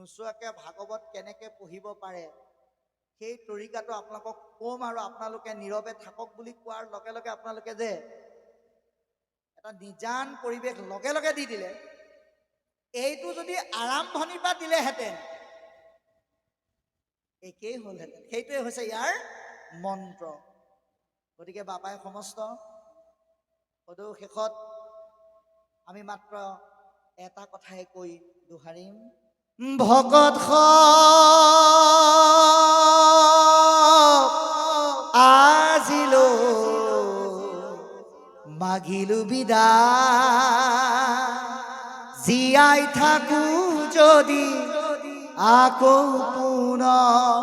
নোচোৱাকে ভাগৱত কেনেকে পঢ়িব পাৰে, সেই তৰিকাটো আপোনালোকক ক'ম আৰু আপোনালোকে নীৰৱে থাকক বুলি কোৱাৰ লগে লগে আপোনালোকে যে এটা নিজান পৰিৱেশ লগে লগে দি দিলে, এইটো যদি আৰম্ভণিৰ পৰা দিলেহেঁতেন, একেই হ'লহেঁতেন। সেইটোৱে হৈছে ইয়াৰ মন্ত্ৰ। গতিকে বাপাই সমস্ত সদৌ শেষত আমি মাত্ৰ এটা কথাই কৈ দোহাৰিম। ভকত আজিলো মাগিলো বিদা। জীয়াই থাকো যদি আকৌ পুনৰ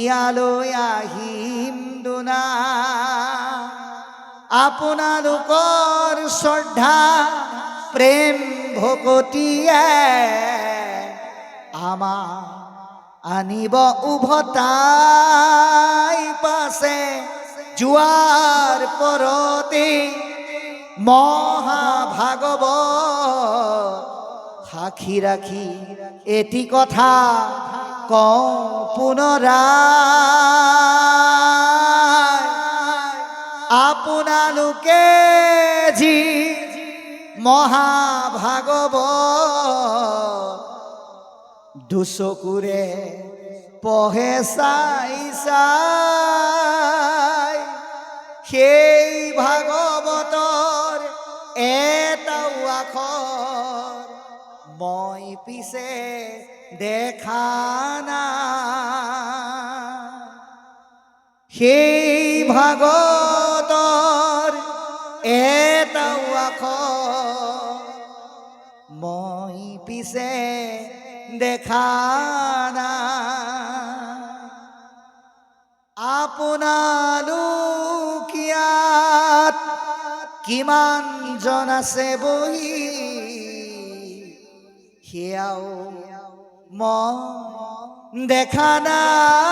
ইয়ালৈ আহিম দুনা। আপোনালোকৰ শ্ৰদ্ধা, প্ৰেম ভকতিয়ে আমাৰ আনিব উভতাই পাছে যোৱাৰ পৰতে মহাভাগৱ সাক্ষী ৰাখি এটি কথা কওঁ পুনৰাই আপোনালোকে যি মহাভাগৱ দুচকুৰে পঢ়ে চাই চাই সেই। ভাগৱতৰ এটাও আখৰ মই পিছে দেখা নাই সেই ভাগতৰ এটাও আখৰ মই পিছে দেখা নাই আপোনালোক ইয়াত কিমান জন আছে বহি? সেয়াও মই দেখা নাই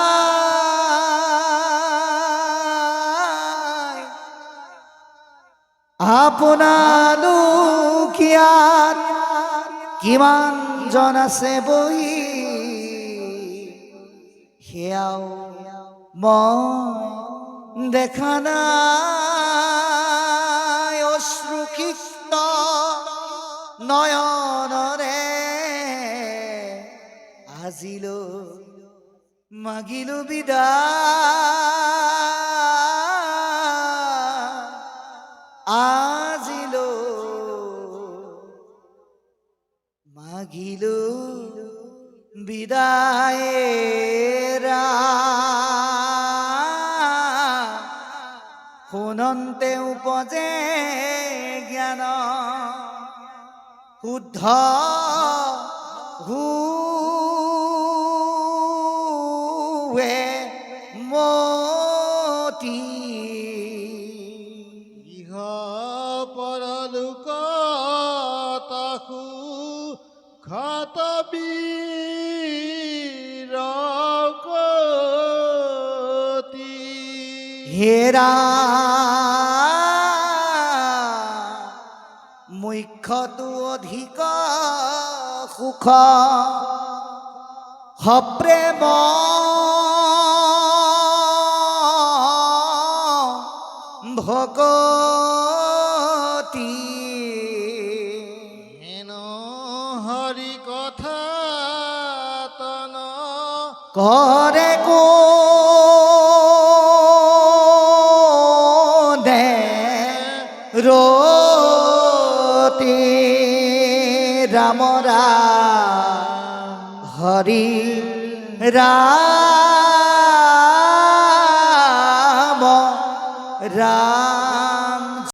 আপোনালোক ইয়াত কিমান জন আছে বহি সেয়াও মই দেখা নাই অশ্ৰুক্ষিপ্ত নয়নৰে আজিলৈ মাগিলো বিদায়। মাগিলো বিদায়েৰা শুনন্তে উপজে জ্ঞান শুদ্ধ হুৱে মতি হেৰা মুখ্যটো অধিক সুখ। সপ্ৰেম ভকতি হেন হৰি কথা তন কৰে কো ৰতি ৰাম হরি রাম ৰাম